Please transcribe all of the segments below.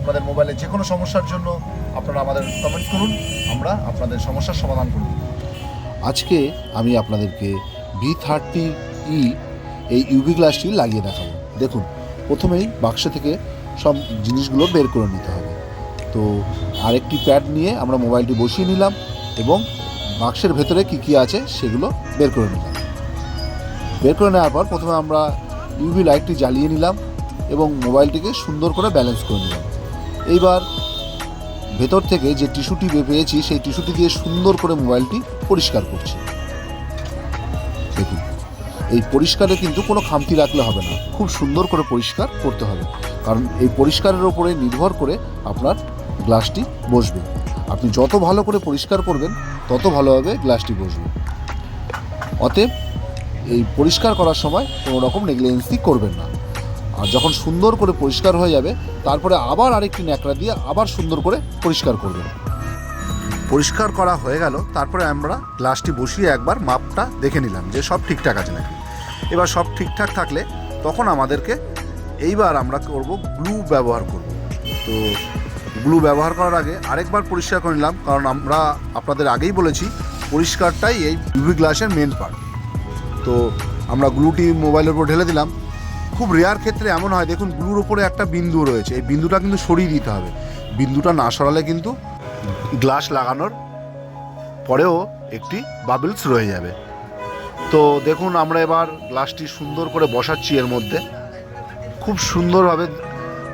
আপনাদের মোবাইলে যে কোনো সমস্যার জন্য আপনারা আমাদের কমেন্ট করুন, আমরা আপনাদের সমস্যার সমাধান করব। আজকে আমি আপনাদেরকে ভি থার্টি ই এই ইউভি গ্লাসটি লাগিয়ে দেখাবো। দেখুন, প্রথমেই বাক্স থেকে সব জিনিসগুলো বের করে নিতে হবে। তো আরেকটি প্যাড নিয়ে আমরা মোবাইলটি বসিয়ে নিলাম এবং বাক্সের ভেতরে কী কী আছে সেগুলো বের করে নিলাম। বের করে নেওয়ার পর প্রথমে আমরা ইউভি লাইটটি জ্বালিয়ে নিলাম এবং মোবাইলটিকে সুন্দর করে ব্যালেন্স করে নিলাম। এইবার ভেতর থেকে যে টিস্যুটি পেয়েছি, সেই টিস্যুটি দিয়ে সুন্দর করে মোবাইলটি পরিষ্কার করছি। দেখুন, এই পরিষ্কারে কিন্তু কোনো খামতি রাখলে হবে না। খুব সুন্দর করে পরিষ্কার করতে হবে। কারণ এই পরিষ্কারের ওপরে নির্ভর করে আপনার গ্লাসটি বসবে। আপনি যত ভালো করে পরিষ্কার করবেন, তত ভালোভাবে গ্লাসটি বসবে। অতএব এই পরিষ্কার করার সময় কোনো রকম নেগলিজেন্সি করবেন না। আর যখন সুন্দর করে পরিষ্কার হয়ে যাবে, তারপরে আবার আরেকটি ন্যাকড়া দিয়ে আবার সুন্দর করে পরিষ্কার করবেন। পরিষ্কার করা হয়ে গেল, তারপরে আমরা গ্লাসটি বসিয়ে একবার মাপটা দেখে নিলাম যে সব ঠিকঠাক আছে নাকি। এবার সব ঠিকঠাক থাকলে তখন আমাদেরকে এইবার আমরা করব গ্লু ব্যবহার করব। তো গ্লু ব্যবহার করার আগে আরেকবার পরিষ্কার করে নিলাম, কারণ আমরা আপনাদের আগেই বলেছি, পরিষ্কারটাই এই ইউভি গ্লাসের মেন পার্ট তো আমরা গ্লুটি মোবাইলের উপর ঢেলে দিলাম খুব রেয়ার ক্ষেত্রে এমন হয়, দেখুন গ্লুর উপরে একটা বিন্দু রয়েছে, এই বিন্দুটা কিন্তু সরিয়ে দিতে হবে। বিন্দুটা না সরালে কিন্তু গ্লাস লাগানোর পরেও একটি বাবলস রয়ে যাবে। তো দেখুন আমরা এবার গ্লাসটি সুন্দর করে বসাচ্ছি এর মধ্যে। খুব সুন্দরভাবে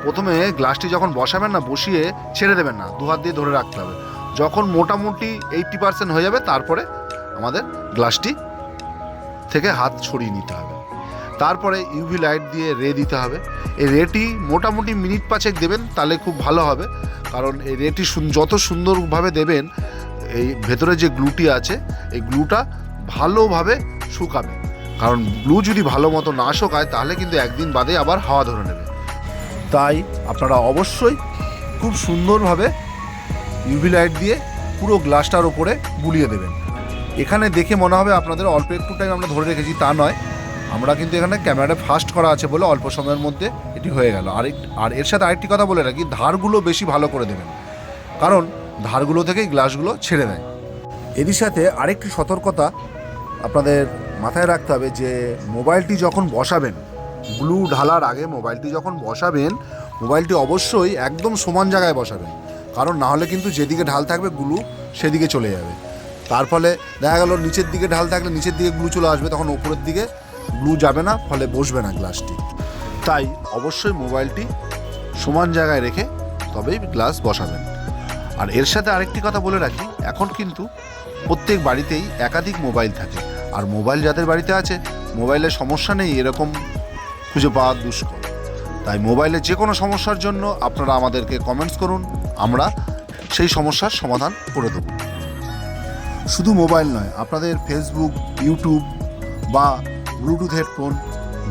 প্রথমে গ্লাসটি যখন বসাবেন না, বসিয়ে ছেড়ে দেবেন না, দু হাত দিয়ে ধরে রাখতে হবে। যখন মোটামুটি এইটটি পার্সেন্ট হয়ে যাবে, তারপরে আমাদের গ্লাসটি থেকে হাত ছড়িয়ে নিতে হবে। তারপরে ইউভি লাইট দিয়ে রে দিতে হবে। এই রেটি মোটামুটি মিনিট পাঁচেক দেবেন, তাহলে খুব ভালো হবে। কারণ এই রেটি যত সুন্দরভাবে দেবেন, এই ভেতরে যে গ্লুটি আছে, এই গ্লুটা ভালোভাবে শুকাবে। কারণ গ্লু যদি ভালো মতো না শুকায়, তাহলে কিন্তু একদিন বাদে আবার হাওয়া ধরে নেবে। তাই আপনারা অবশ্যই খুব সুন্দরভাবে ইউভি লাইট দিয়ে পুরো গ্লাসটার ওপরে বুলিয়ে দেবেন। এখানে দেখে মনে হবে আপনাদের অল্প একটু টাইম আমরা ধরে রেখেছি, তা নয়। আমরা কিন্তু এখানে ক্যামেরাটা ফাস্ট করা আছে বলে অল্প সময়ের মধ্যে এটি হয়ে গেল। আর আর এর সাথে আরেকটি কথা বলে রাখি, ধারগুলো বেশি ভালো করে দেবেন। কারণ ধারগুলো থেকেই গ্লাসগুলো ছেড়ে দেয়। এরই সাথে আরেকটি সতর্কতা আপনাদের মাথায় রাখতে হবে যে, মোবাইলটি যখন বসাবেন, গ্লু ঢালার আগে মোবাইলটি যখন বসাবেন, মোবাইলটি অবশ্যই একদম সমান জায়গায় বসাবেন। কারণ না হলে কিন্তু যেদিকে ঢাল থাকবে গ্লু সেদিকে চলে যাবে। তার ফলে দেখা গেল নিচের দিকে ঢাল থাকলে নিচের দিকে গ্লু চলে আসবে, তখন ওপরের দিকে গ্লু যাবে না, ফলে বসবে না গ্লাসটি। তাই অবশ্যই মোবাইলটি সমান জায়গায় রেখে তবেই গ্লাস বসাবেন। আর এর সাথে আরেকটি কথা বলে রাখি, এখন কিন্তু প্রত্যেক বাড়িতেই একাধিক মোবাইল থাকে। আর মোবাইল যাদের বাড়িতে আছে মোবাইলের সমস্যা নেই এরকম খুঁজে পাওয়া দুষ্কর। তাই মোবাইলে যে কোনো সমস্যার জন্য আপনারা আমাদেরকে কমেন্টস করুন, আমরা সেই সমস্যার সমাধান করে দেবো। শুধু মোবাইল নয়, আপনাদের ফেসবুক ইউটিউব বা ব্লুটুথ হেডফোন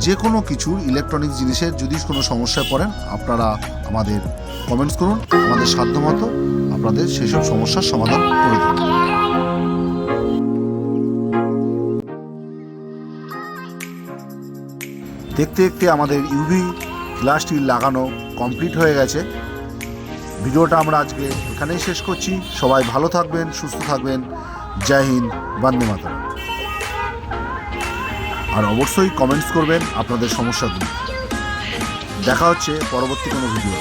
যে কোনো কিছুর ইলেকট্রনিক জিনিসের যদি কোনো সমস্যায় পড়েন, আপনারা আমাদের কমেন্টস করুন, আমাদের সাধ্যমতো আপনাদের সেসব সমস্যার সমাধান করে দেবো দেখতে দেখতে আমাদের ইউভি গ্লাসটি লাগানো কমপ্লিট হয়ে গেছে। ভিডিওটা আমরা আজকে এখানেই শেষ করছি। সবাই ভালো থাকবেন, সুস্থ থাকবেন। জয় হিন্দ, বন্দে মাতরম। আর অবশ্যই কমেন্টস করবেন আপনাদের সমস্যাগুলো। দেখা হচ্ছে পরবর্তী কোনো ভিডিও